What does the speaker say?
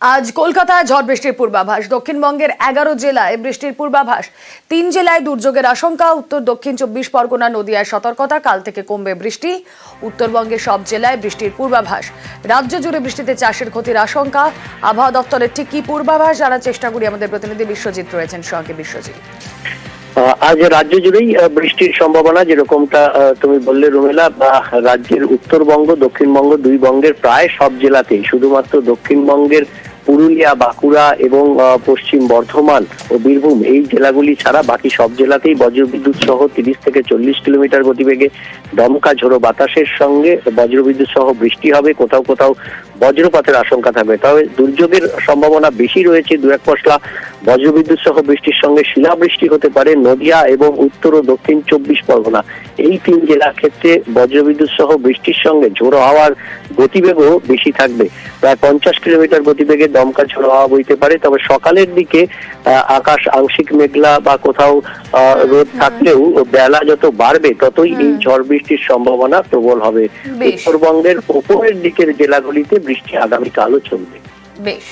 আজ কলকাতায় ঝড় বৃষ্টির পূর্বাভাস। দক্ষিণবঙ্গের এগারো জেলায় বৃষ্টির পূর্বাভাস। তিন জেলায় দুর্যোগের আশঙ্কা, উত্তর, দক্ষিণ চব্বিশ পরগনা, নদিয়ায় সতর্কতা, কাল থেকে কমবে বৃষ্টি। উত্তরবঙ্গের সব জেলায় বৃষ্টির পূর্বাভাস। রাজ্য জুড়ে বৃষ্টিতে চাষের ক্ষতির আশঙ্কা। আবহাওয়া দপ্তরের ঠিক কি পূর্বাভাস জানার চেষ্টা করি আমাদের প্রতিনিধি বিশ্বজিৎ রয়েছেন। সঙ্গে বিশ্বজিৎ। আজ রাজ্য জুড়েই বৃষ্টির সম্ভাবনা যেরকমটা তুমি বললে রুমেলা, বা রাজ্যের উত্তরবঙ্গ, দক্ষিণবঙ্গ দুই বঙ্গের প্রায় সব জেলাতেই, শুধুমাত্র দক্ষিণবঙ্গের পুরুলিয়া, বাঁকুড়া এবং পশ্চিম বর্ধমান ও বীরভূম এই জেলাগুলি ছাড়া বাকি সব জেলাতেই বজ্রবিদ্যুৎ সহ তিরিশ থেকে চল্লিশ কিলোমিটার গতিবেগে দমকা ঝোড়ো বাতাসের সঙ্গে বজ্রবিদ্যুৎ সহ বৃষ্টি হবে। কোথাও কোথাও বজ্রপাতের আশঙ্কা থাকবে। তবে দুর্যোগের সম্ভাবনা বেশি রয়েছে দু এক পশলা। বজ্রবিদ্যুৎ সহ বৃষ্টির সঙ্গে শিলাবৃষ্টি হতে পারে নদিয়া এবং উত্তর ও দক্ষিণ চব্বিশ পরগনা। এই তিন জেলার ক্ষেত্রে বজ্রবিদ্যুৎ সহ বৃষ্টির সঙ্গে ঝোড়ো হাওয়ার গতিবেগও বেশি থাকবে। প্রায় পঞ্চাশ কিলোমিটার গতিবেগে দমকা ঝোড়ো হাওয়া বইতে পারে। তবে সকালের দিকে আহ, আকাশ আংশিক মেঘলা বা কোথাও রোদ থাকলেও বেলা যত বাড়বে ততই এই ঝড় বৃষ্টির সম্ভাবনা প্রবল হবে। উত্তরবঙ্গের উপরের দিকের জেলাগুলিতে বৃষ্টি আগামীকালও চলবে। বেশ।